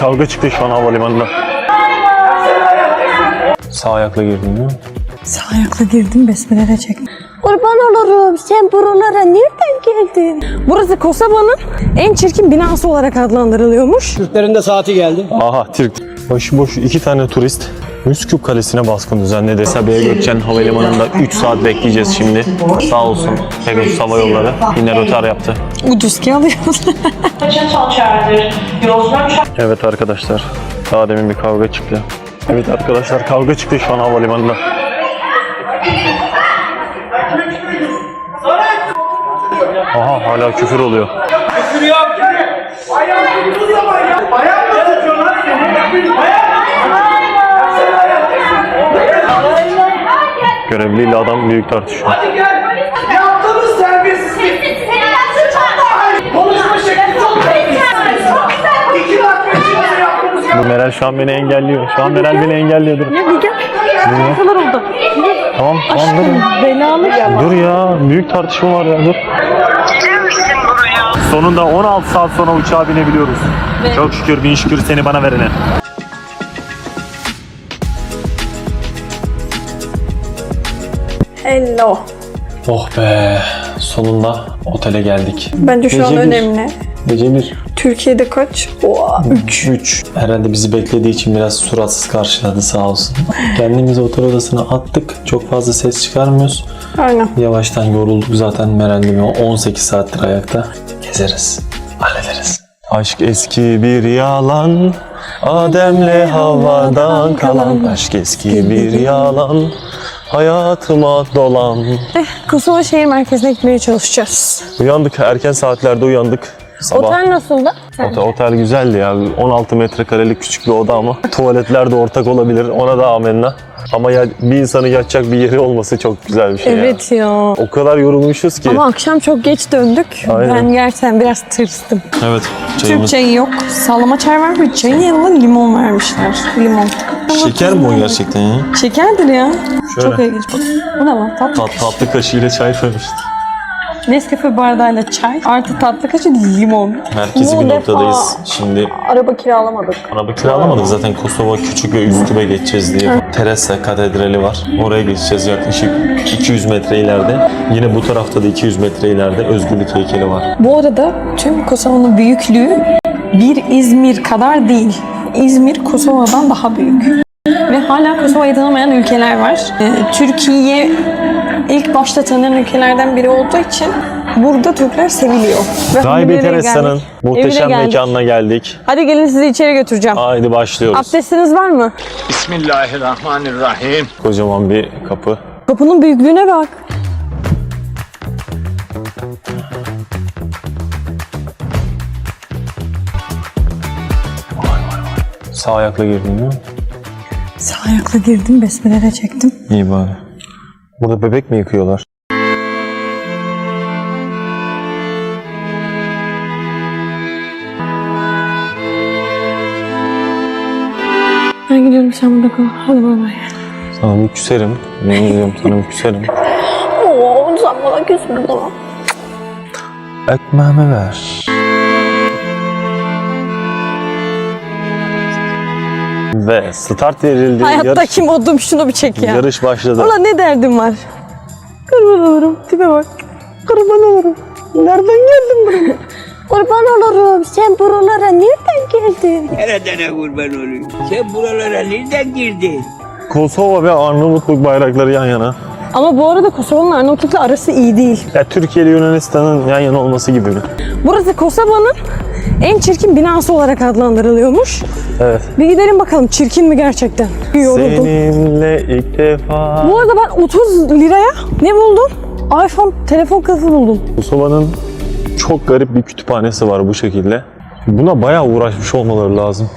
Kavga çıktı şu an havalimanında. Sağ ayakla girdin değil mi? Sağ ayakla girdim besmelere çektim. Kurban olurum sen buralara nereden geldin? Burası Kosova'nın en çirkin binası olarak adlandırılıyormuş. Türklerin de saati geldi. Aha Türk. Başıboş iki tane turist Üsküp Kalesi'ne baskın düzenledi. Sabiha Gökçen Havalimanı'nda 3 saat bekleyeceğiz şimdi. Sağ olsun Pegasus Hava Yolları yine rötar yaptı. Ucuz alıyoruz. Evet arkadaşlar daha demin bir kavga çıktı. Evet arkadaşlar kavga çıktı şu an havalimanında. Aha hala küfür oluyor. Görevliyle adam büyük tartışıyor. Yaptığınız Meral şu an beni engelliyor. Şu an Meral beni engelliyor. Dur. Bir gel. Oldu? Tamam tamam dur. Belalı ya. Dur ya büyük tartışma var ya dur. Sonunda 16 saat sonra uçağa binebiliyoruz. Çok şükür bin şükür seni bana verene. Hello. Oh be sonunda otele geldik. Bence şu an Gece bir. önemli. Gece bir. Türkiye'de kaç? Oha 3. 3. Herhalde bizi beklediği için biraz suratsız karşıladı sağ olsun. Kendimizi otel odasına attık. Çok fazla ses çıkarmıyoruz. Aynen. Yavaştan yorulduk zaten Meral'le 18 saattir ayakta. Gezeriz. Hallederiz. Aşk eski bir yalan Adem'le havadan kalan Aşk eski bir yalan Hayatıma dolan Kosova şehir merkezine gitmeye çalışacağız. Uyandık erken saatlerde uyandık Sabah Otel nasıldı? Otel, otel güzeldi ya. 16 metrekarelik küçük bir oda ama tuvaletler de ortak olabilir. Ona da amenna. Ama ya, bir insanın yatacak bir yeri olması çok güzel bir şey ya. Evet ya. O kadar yorulmuşuz ki. Ama akşam çok geç döndük. Aynen. Ben gerçekten biraz tırstım. Evet. Türk Çayımız. çayı yok. Sallama çay var ve çayın yanına limon vermişler. Limon. Şeker mi o gerçekten ya? Şekerdir ya. Şöyle. Çok ilginç. Bu ne lan? Tatlı. Tat, tatlı kaşığıyla çay vermişti. Nescafe bardağıyla çay. Artı tatlı kaşığı limon. Merkezi Bu bir defa noktadayız. Şimdi Araba kiralamadık. araba kiralamadık zaten Kosova küçük ve Üsküp'e geçeceğiz diye. Teresa Katedrali var. Oraya geçeceğiz yaklaşık 200 metre ileride. Yine bu tarafta da 200 metre ileride Özgürlük heykeli var. Bu arada tüm Kosova'nın büyüklüğü bir İzmir kadar değil. İzmir Kosova'dan daha büyük. Ve hala Kosova'yı tanımayan ülkeler var. Ee, Türkiye ilk başta tanınan ülkelerden biri olduğu için burada Türkler seviliyor. Ve Rahibe Teresa'nın muhteşem geldik. mekanına geldik. Hadi gelin sizi içeri götüreceğim. Haydi başlıyoruz. Abdestiniz var mı? Bismillahirrahmanirrahim. Kocaman bir kapı. Kapının büyüklüğüne bak. Sağ ayakla girdin değil mi? Sağ ayakla girdim besmelere çektim. İyi bari. Burada bebek mi yıkıyorlar? Ben gidiyorum sen burada kal. Hadi bay bay. Sana bir küserim. Ne diyeceğim sana bir küserim. Oo, sen bana küsme tamam. Ekmeğimi ver. Ve start verildi. Hayatta Yarış, kim oldum şunu bir çek ya. yarış başladı. Ulan ne derdim var? Kurban olurum. Tipe bak. Kurban olurum. Nereden geldin buraya? Kurban olurum. Sen buralara nereden geldin? Nereden kurban olayım? Sen buralara nereden girdin? Kosova ve Arnavutluk bayrakları yan yana. Ama bu arada Kosova'nın Arnavutluk'la arası iyi değil. Ya Türkiye ile Yunanistan'ın yan yana olması gibi mi? Burası Kosova'nın en çirkin binası olarak adlandırılıyormuş. Evet. Bir gidelim bakalım çirkin mi gerçekten? Bir yoruldum. Seninle ilk defa. Bu arada ben 30 liraya ne buldum? iPhone telefon kılıfı buldum. Kosova'nın çok garip bir kütüphanesi var bu şekilde. Buna bayağı uğraşmış olmaları lazım.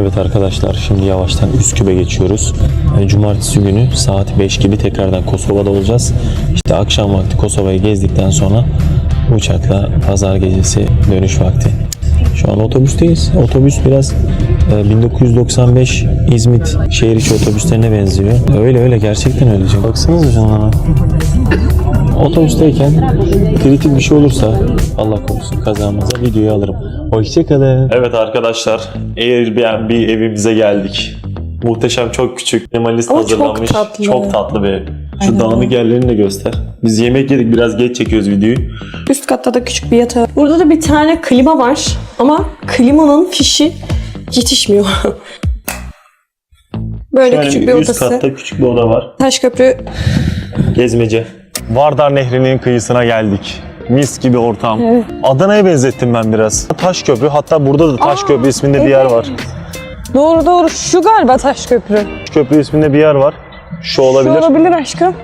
Evet arkadaşlar şimdi yavaştan Üsküp'e geçiyoruz. Yani Cumartesi günü saat 5 gibi tekrardan Kosova'da olacağız. İşte akşam vakti Kosova'yı gezdikten sonra uçakla pazar gecesi dönüş vakti. Şu an otobüsteyiz. Otobüs biraz Ee, 1995 İzmit şehir içi otobüslerine benziyor. Öyle öyle gerçekten öyle. Baksanıza şunlara. Otobüsteyken kritik bir şey olursa Allah korusun kazamıza videoyu alırım. Hoşçakalın. Evet arkadaşlar Airbnb evimize geldik. Muhteşem çok küçük minimalist Ama çok hazırlanmış. tatlı. Çok tatlı bir ev. Şu dağınık yerlerini de göster. Biz yemek yedik biraz geç çekiyoruz videoyu. Üst katta da küçük bir yatağı. Burada da bir tane klima var ama klimanın fişi yetişmiyor. Böyle Yani küçük bir üst odası. katta küçük bir oda var. Taşköprü Gezmece. Vardar Nehri'nin kıyısına geldik. Mis gibi ortam. Evet. Adana'ya benzettim ben biraz. Taşköprü hatta burada da Taşköprü isminde bir yer var. Doğru doğru şu galiba Taşköprü. Köprü isminde bir yer var. Şu olabilir. Şu olabilir aşkım.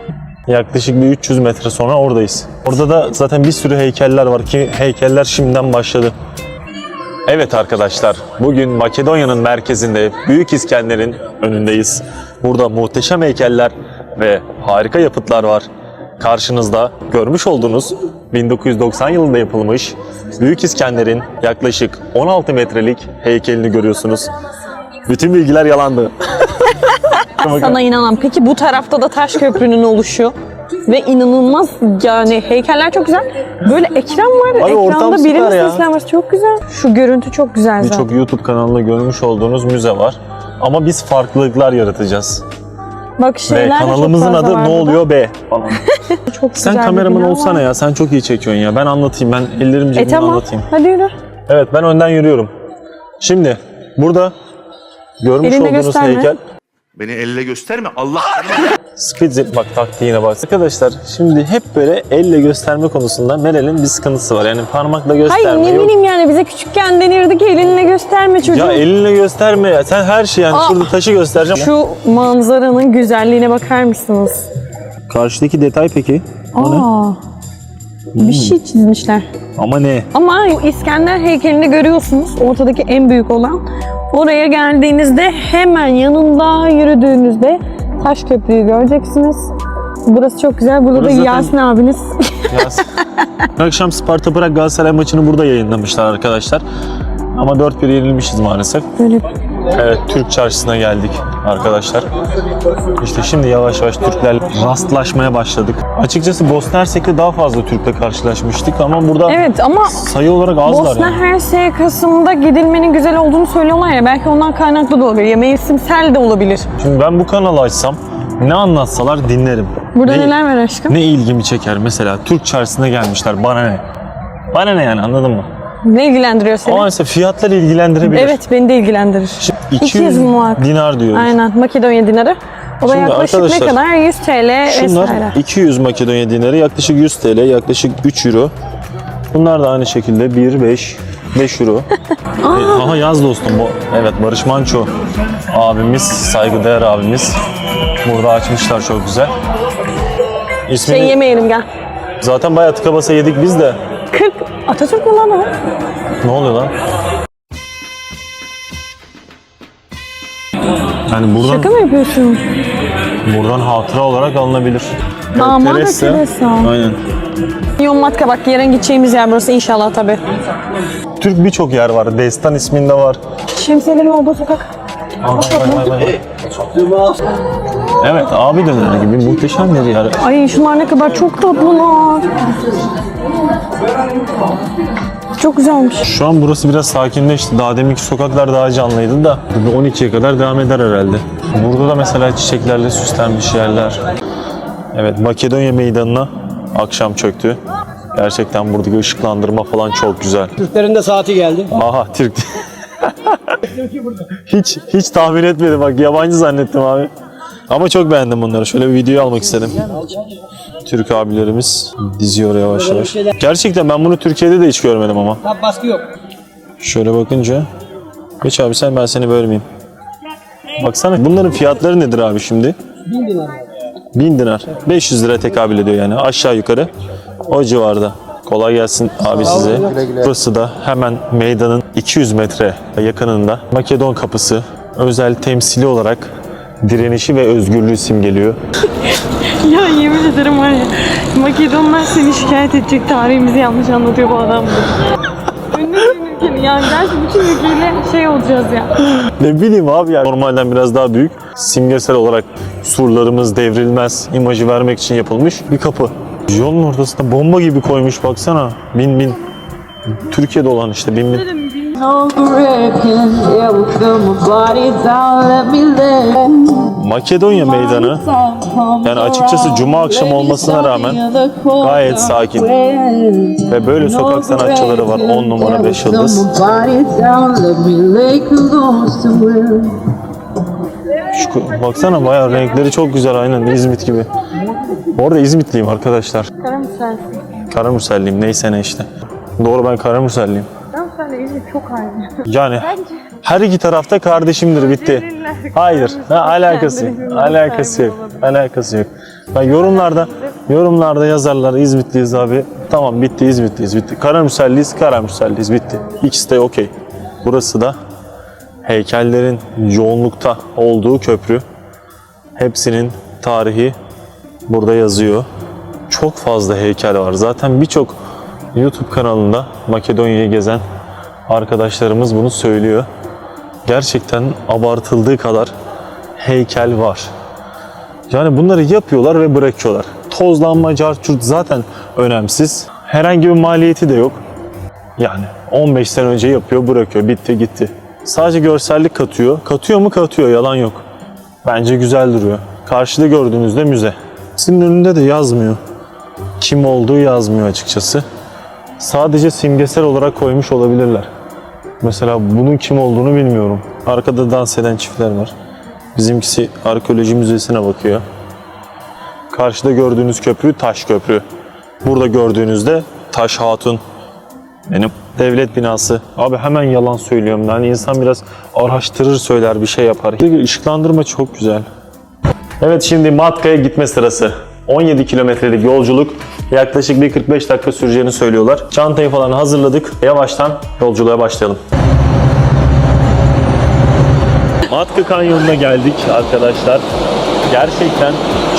Yaklaşık bir 300 metre sonra oradayız. Orada da zaten bir sürü heykeller var ki heykeller şimdiden başladı. Evet arkadaşlar, bugün Makedonya'nın merkezinde Büyük İskender'in önündeyiz. Burada muhteşem heykeller ve harika yapıtlar var. Karşınızda görmüş olduğunuz 1990 yılında yapılmış Büyük İskender'in yaklaşık 16 metrelik heykelini görüyorsunuz. Bütün bilgiler yalandı. Sana inanam. Peki bu tarafta da Taşköprü'nün oluşu ve inanılmaz yani heykeller çok güzel. Böyle ekran var. Abi Ekranda birinin seslenmesi çok güzel. Şu görüntü çok güzel zaten. Birçok YouTube kanalında görmüş olduğunuz müze var. Ama biz farklılıklar yaratacağız. Bak Ve şeyler de çok kanalımızın fazla adı ne oluyor be falan. Çok Sen güzel bir kameraman bina olsana var. ya. Sen çok iyi çekiyorsun ya. Ben anlatayım. Ben ellerim E cebimde tamam. anlatayım. Hadi yürü. Evet ben önden yürüyorum. Şimdi burada görmüş Elini olduğunuz gösterme. heykel Beni elle gösterme Allah Speed bak taktiğine bak. Arkadaşlar şimdi hep böyle elle gösterme konusunda Meral'in bir sıkıntısı var. Yani parmakla gösterme Hayır ne yok. bileyim yani bize küçükken denirdi ki elinle gösterme çocuğum. Ya elinle gösterme ya. Sen her şeyi yani Aa. şurada taşı göstereceğim. Şu manzaranın güzelliğine bakar mısınız? Karşıdaki detay peki? O ne? Aa, bir şey çizmişler. Ama ne? Ama bu İskender heykelini görüyorsunuz. Ortadaki en büyük olan. Oraya geldiğinizde hemen yanında yürüdüğünüzde Taşköprü'yü göreceksiniz. Burası çok güzel. Burada Burası da zaten- Yasin abiniz. Dün Akşam Sparta Prag Galatasaray maçını burada yayınlamışlar arkadaşlar. Ama 4-1 yenilmişiz maalesef. Böyle Evet Türk çarşısına geldik arkadaşlar. İşte şimdi yavaş yavaş Türklerle rastlaşmaya başladık. Açıkçası Bosna Hersek'te daha fazla Türk'le karşılaşmıştık ama burada Evet ama sayı olarak azlar Bosna yani. Hersek Kasım'da gidilmenin güzel olduğunu söylüyorlar ya. Belki ondan kaynaklı da olabilir. Ya mevsimsel de olabilir. Şimdi ben bu kanalı açsam ne anlatsalar dinlerim. Burada ne, neler var aşkım? Ne ilgimi çeker mesela Türk çarşısına gelmişler bana ne? Bana ne yani anladın mı? Ne ilgilendiriyor seni? Ama mesela fiyatlar ilgilendirebilir. Evet beni de ilgilendirir. 200, 200 muhakkak. dinar diyoruz. Aynen Makedonya dinarı. O da Şimdi yaklaşık ne arkadaşlar, kadar? 100 TL Şunlar vesaire. 200 Makedonya dinarı yaklaşık 100 TL yaklaşık 3 euro. Bunlar da aynı şekilde 1, 5, 5 euro. E, aha yaz dostum bu. Evet Barış Manço abimiz, saygıdeğer abimiz. Burada açmışlar çok güzel. İsmini Şey yemeyelim gel. zaten bayağı tıka basa yedik biz de. 40 Atatürk mü lan o? Ne oluyor lan? Yani buradan Şaka mı yapıyorsun? buradan hatıra olarak alınabilir. Damat Teresa. Teresa. Aynen. Yon Matka bak yarın gideceğimiz yer burası inşallah tabii. Türk birçok yer var. Destan isminde var. Şemsiyelerin olduğu sokak. Evet abi döneri gibi muhteşem bir yer. Ay şunlar ne kadar çok tatlılar. Çok güzelmiş. Şu an burası biraz sakinleşti. Daha deminki sokaklar daha canlıydı da. Burada 12'ye kadar devam eder herhalde. Burada da mesela çiçeklerle süslenmiş yerler. Evet Makedonya meydanına akşam çöktü. Gerçekten buradaki ışıklandırma falan çok güzel. Türklerin de saati geldi. Aha Türk. hiç hiç tahmin etmedim bak yabancı zannettim abi. Ama çok beğendim bunları. Şöyle bir video almak istedim. Türk abilerimiz diziyor yavaş yavaş. Gerçekten ben bunu Türkiye'de de hiç görmedim ama. Tabi baskı yok. Şöyle bakınca. Geç abi sen ben seni bölmeyeyim. Baksana bunların fiyatları nedir abi şimdi? 1000 dinar. 1000 dinar. 500 lira tekabül ediyor yani aşağı yukarı. O civarda. Kolay gelsin abi size. Burası da hemen meydanın 200 metre yakınında Makedon kapısı özel temsili olarak direnişi ve özgürlüğü simgeliyor. Ya yemin ederim var ya Makedonlar seni şikayet edecek tarihimizi yanlış anlatıyor bu adam. ülkenin yani gerçi bütün ülkeyle şey olacağız ya. Ne bileyim abi yani normalden biraz daha büyük. Simgesel olarak surlarımız devrilmez imajı vermek için yapılmış bir kapı. Yolun ortasında bomba gibi koymuş baksana. Bin bin. Türkiye'de olan işte bin bin. Makedonya meydanı yani açıkçası cuma akşamı olmasına rağmen gayet sakin. Ve böyle sokak sanatçıları var 10 numara 5 yıldız. Şu, baksana bayağı renkleri çok güzel aynen İzmit gibi. Bu arada İzmitliyim arkadaşlar. Karamürsel. Karamürselliyim neyse ne işte. Doğru ben Karamürselliyim. İzmir çok ayrı. Yani her iki tarafta kardeşimdir bitti. Hayır. Ha, alakası yok. Alakası yok. Alakası yok. Ben yorumlarda yorumlarda yazarlar İzmitliyiz abi. Tamam bitti İzmitliyiz bitti. Karamürselliyiz Karamürselliyiz bitti. İkisi de okey. Burası da heykellerin yoğunlukta olduğu köprü. Hepsinin tarihi burada yazıyor. Çok fazla heykel var. Zaten birçok YouTube kanalında Makedonya'yı gezen arkadaşlarımız bunu söylüyor. Gerçekten abartıldığı kadar heykel var. Yani bunları yapıyorlar ve bırakıyorlar. Tozlanma, carçurt zaten önemsiz. Herhangi bir maliyeti de yok. Yani 15 sene önce yapıyor, bırakıyor, bitti gitti. Sadece görsellik katıyor. Katıyor mu? Katıyor, yalan yok. Bence güzel duruyor. Karşıda gördüğünüzde müze. Sizin önünde de yazmıyor. Kim olduğu yazmıyor açıkçası. Sadece simgesel olarak koymuş olabilirler. Mesela bunun kim olduğunu bilmiyorum. Arkada dans eden çiftler var. Bizimkisi arkeoloji müzesine bakıyor. Karşıda gördüğünüz köprü taş köprü. Burada gördüğünüzde taş hatun. Benim devlet binası. Abi hemen yalan söylüyorum. Yani insan biraz araştırır söyler bir şey yapar. Işıklandırma çok güzel. Evet şimdi Matka'ya gitme sırası. 17 kilometrelik yolculuk yaklaşık bir 45 dakika süreceğini söylüyorlar. Çantayı falan hazırladık. Yavaştan yolculuğa başlayalım. Matka Kanyonu'na geldik arkadaşlar. Gerçekten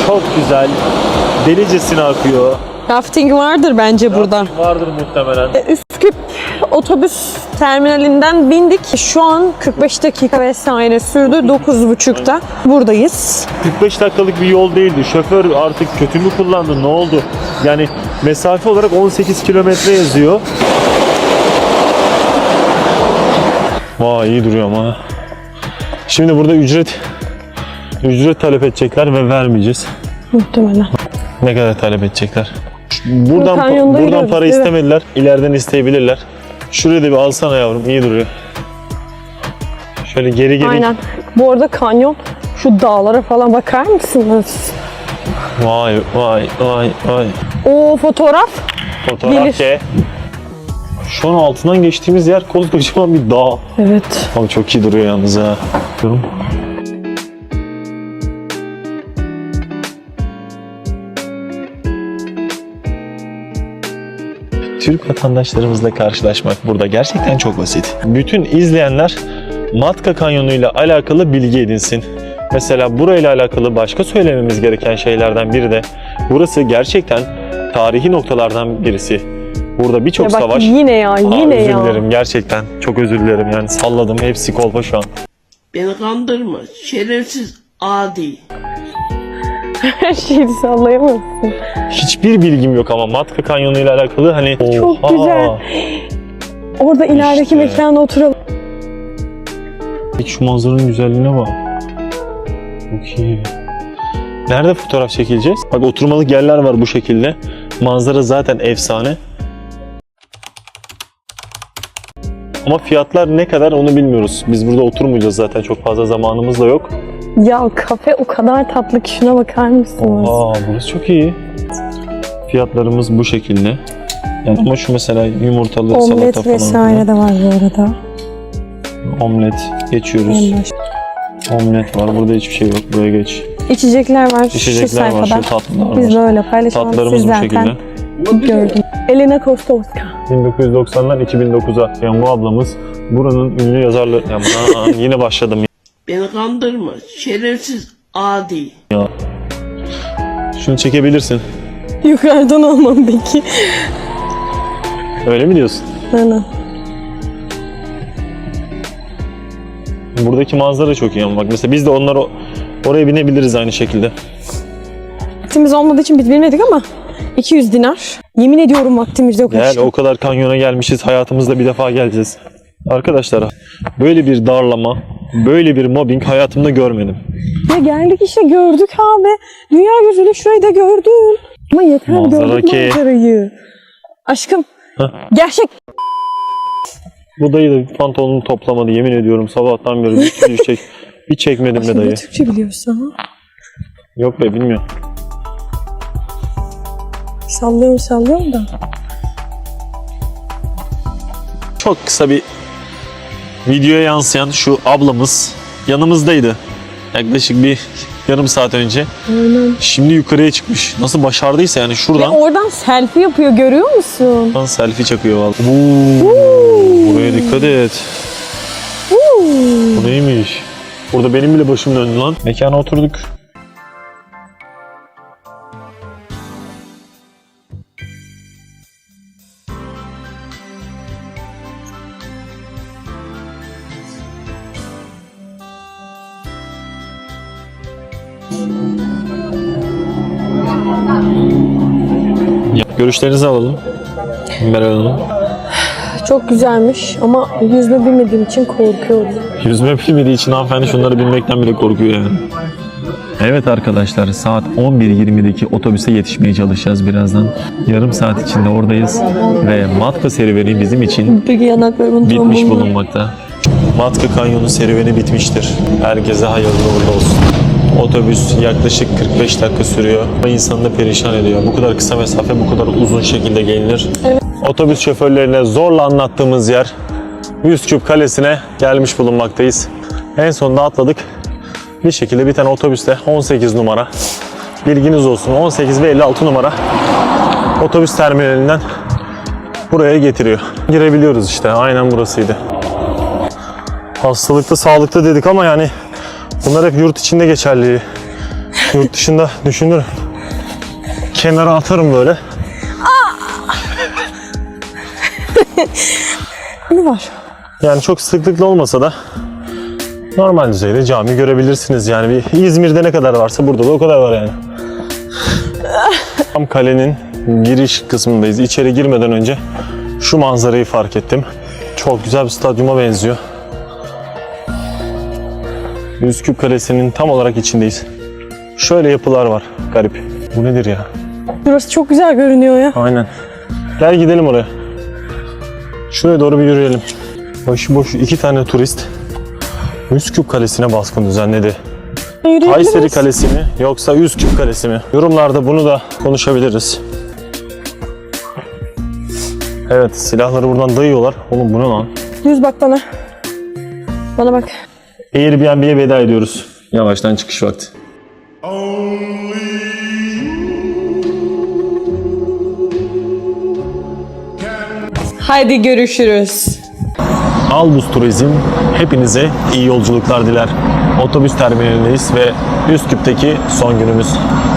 çok güzel. Delicesine akıyor. Rafting vardır bence burada. Vardır muhtemelen. Üsküp otobüs terminalinden bindik. Şu an 45 dakika vesaire sürdü. 9.30'da buradayız. 45 dakikalık bir yol değildi. Şoför artık kötü mü kullandı? Ne oldu? Yani mesafe olarak 18 kilometre yazıyor. Vay iyi duruyor ama. Şimdi burada ücret ücret talep edecekler ve vermeyeceğiz. Muhtemelen. Ne kadar talep edecekler? Buradan kanyonda buradan para istemediler. İleriden isteyebilirler. Şuraya da bir alsana yavrum. iyi duruyor. Şöyle geri geri. Aynen. Bu arada kanyon şu dağlara falan bakar mısınız? Vay vay vay vay. O fotoğraf. Fotoğraf Gelir. ke. Şu an altından geçtiğimiz yer koskocaman bir dağ. Evet. Abi çok iyi duruyor yalnız ha. Durum. Türk vatandaşlarımızla karşılaşmak burada gerçekten çok basit. Bütün izleyenler Matka Kanyonu ile alakalı bilgi edinsin. Mesela burayla alakalı başka söylememiz gereken şeylerden biri de burası gerçekten tarihi noktalardan birisi. Burada birçok Ya savaş yine ya Aa, yine özür ya. dilerim gerçekten. Çok özür dilerim yani salladım hepsi kolpa şu an. Beni kandırma. Şerefsiz adi. Her şeyi sallayamazsın. Hiçbir bilgim yok ama Matka Kanyonu ile alakalı hani Çok oha. güzel. Orada ilerideki İşte. mekana oturalım. Peki şu manzaranın güzelliğine bak. Çok iyi. Nerede fotoğraf çekileceğiz? Bak oturmalık yerler var bu şekilde. Manzara zaten efsane. Ama fiyatlar ne kadar onu bilmiyoruz. Biz burada oturmayacağız zaten çok fazla zamanımız da yok. Ya kafe o kadar tatlı ki şuna bakar mısınız? Aa burası çok iyi. Fiyatlarımız bu şekilde. Yani ama şu mesela yumurtalı salata Omlet falan. vesaire de var bu arada. Omlet geçiyoruz. En baş. Omlet var. Burada hiçbir şey yok. Buraya geç. İçecekler var şu İçecekler var. sayfada. Şu tatlılar Biz var. böyle paylaşalım. Tatlarımız Siz bu zaten şekilde. gördüm. Elena Kostovska. 1990'dan 2009'a. Yani bu ablamız buranın ünlü yazarları. Ya buna yine başladım Beni kandırma. Şerefsiz adi. ya. Şunu çekebilirsin. Yukarıdan olmam peki. Öyle mi diyorsun? Aynen. Buradaki manzara çok iyi ama bak mesela biz de onlar oraya binebiliriz aynı şekilde. Vaktimiz olmadığı için biz bilmedik ama 200 dinar. Yemin ediyorum vaktimiz yok. Yani o kadar kanyona gelmişiz hayatımızda bir defa geleceğiz. Arkadaşlar böyle bir darlama, böyle bir mobbing hayatımda görmedim. Ya geldik işte gördük abi. Dünya gözüyle şurayı da gördün. Ama yeter Manzara gördük ki. manzarayı. Aşkım. Gerçek. Bu dayı da pantolonunu toplamadı yemin ediyorum sabahtan beri bir bir çek, bir çekmedim be Aşkım dayı. ne Türkçe biliyorsun ha? Yok be bilmiyorum. Sallıyorum sallıyorum da. Çok kısa bir videoya yansıyan şu ablamız yanımızdaydı. Yaklaşık bir yarım saat önce. Aynen. Şimdi yukarıya çıkmış. Nasıl başardıysa yani Ya şuradan oradan selfie yapıyor görüyor musun? Lan selfie çakıyor vallahi. Oo, buraya dikkat et. Bu neymiş? Burada benim bile başım döndü lan. Mekana oturduk. Görüşlerinizi alalım. Meral Hanım. Çok güzelmiş ama yüzme bilmediğim için korkuyorum. Yüzme bilmediği için hanımefendi şunları bilmekten bile korkuyor yani. Evet arkadaşlar saat 11.20'deki otobüse yetişmeye çalışacağız birazdan. Yarım saat içinde oradayız ve Matka serüveni bizim için Peki yanaklarımın bitmiş bulunmakta. Matka Kanyonu serüveni bitmiştir. Herkese hayırlı uğurlu olsun. Otobüs yaklaşık 45 dakika sürüyor. İnsanı da perişan ediyor. Bu kadar kısa mesafe bu kadar uzun şekilde gelinir. Otobüs şoförlerine zorla anlattığımız yer Yüzküp Kalesi'ne gelmiş bulunmaktayız. En sonunda atladık. Bir şekilde bir tane otobüste 18 numara. Bilginiz olsun 18 ve 56 numara otobüs terminalinden buraya getiriyor. Girebiliyoruz işte. Aynen burasıydı. Hastalıkta, sağlıkta dedik ama yani bunlar hep yurt içinde geçerli. Yurt dışında düşünür. Kenara atarım böyle. Ne var? Yani çok sıklıkla olmasa da normal düzeyde cami görebilirsiniz. Yani bir İzmir'de ne kadar varsa burada da o kadar var yani. Tam kalenin giriş kısmındayız. İçeri girmeden önce şu manzarayı fark ettim. Çok güzel bir stadyuma benziyor. Yüzküp Kalesi'nin tam olarak içindeyiz. Şöyle yapılar var. Garip. Bu nedir ya? Burası çok güzel görünüyor ya. Aynen. Gel gidelim oraya. Şuraya doğru bir yürüyelim. Başıboş iki tane turist Üsküp Kalesi'ne baskın düzenledi. Yürüyebiliriz. Kayseri Kalesi mi yoksa Üsküp Kalesi mi? Yorumlarda bunu da konuşabiliriz. Evet silahları buradan dayıyorlar. Oğlum bu ne lan? Düz bak bana. Bana bak. Airbnb'ye veda ediyoruz. Yavaştan çıkış vakti. Haydi görüşürüz. Albus Turizm hepinize iyi yolculuklar diler. Otobüs terminalindeyiz ve Üsküp'teki son günümüz.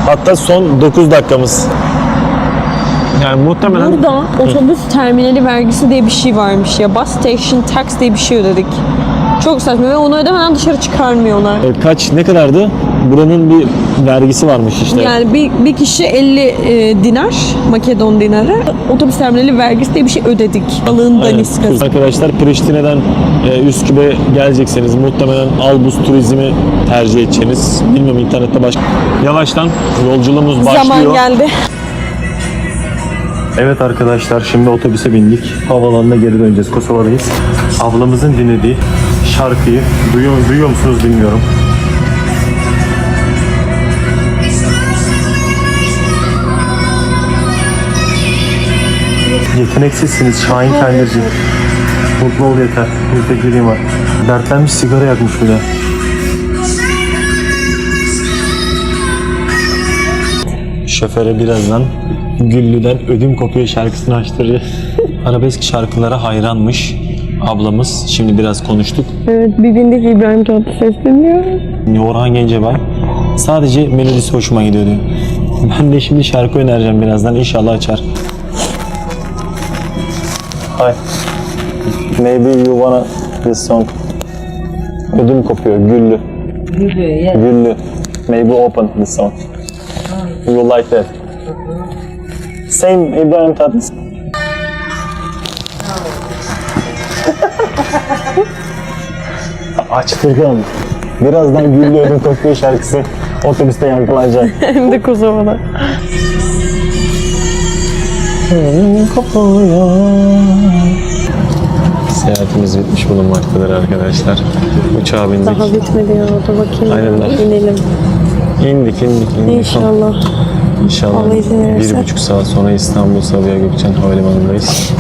Hatta son 9 dakikamız. Yani muhtemelen Burada otobüs terminali vergisi diye bir şey varmış ya. Bus station tax diye bir şey ödedik. Çok saçma ve onu ödemeden dışarı çıkarmıyorlar. E, kaç ne kadardı? Buranın bir vergisi varmış işte. Yani bir, bir kişi 50 e, dinar, Makedon dinarı, otobüs terminali vergisi diye bir şey ödedik. Balığın daniskası. Arkadaşlar Priştine'den e, Üsküp'e gelecekseniz muhtemelen Albus Turizm'i tercih edeceğiniz. Bilmiyorum internette başka. Yavaştan yolculuğumuz başlıyor. Zaman geldi. Evet arkadaşlar şimdi otobüse bindik. Havalanına geri döneceğiz. Kosova'dayız. Ablamızın dinlediği şarkıyı duyuyor, duyuyor musunuz bilmiyorum. Yeteneksizsiniz Şahin Kendirci. Mutlu ol yeter. Dileğim var. Dertlenmiş sigara yakmış bir de. Şoföre birazdan Güllü'den Ödüm Kopuyor şarkısını açtıracağız. Arabesk şarkılara hayranmış ablamız. Şimdi biraz konuştuk. Evet bir bindik İbrahim Tatlıses dinliyor. Orhan Gencebay. Sadece melodisi hoşuma gidiyor diyor. Ben de şimdi şarkı önereceğim birazdan. İnşallah açar. Hi. Maybe you wanna this song. Ödüm kopuyor. Güllü. Güllü. Maybe open this one. You like that. Same İbrahim Tatlıses. Aç Furkan. Birazdan Güllü Ödüm Kopuyor şarkısı otobüste yankılanacak. Hem de Kosova'da. Seyahatimiz bitmiş bulunmaktadır arkadaşlar. Uçağa bindik. Daha bitmedi ya. Dur bakayım. Aynen bak. İnelim. İndik indik indik. İnşallah. İnşallah Allah izin bir buçuk saat sonra İstanbul Sabiha Gökçen Havalimanı'ndayız.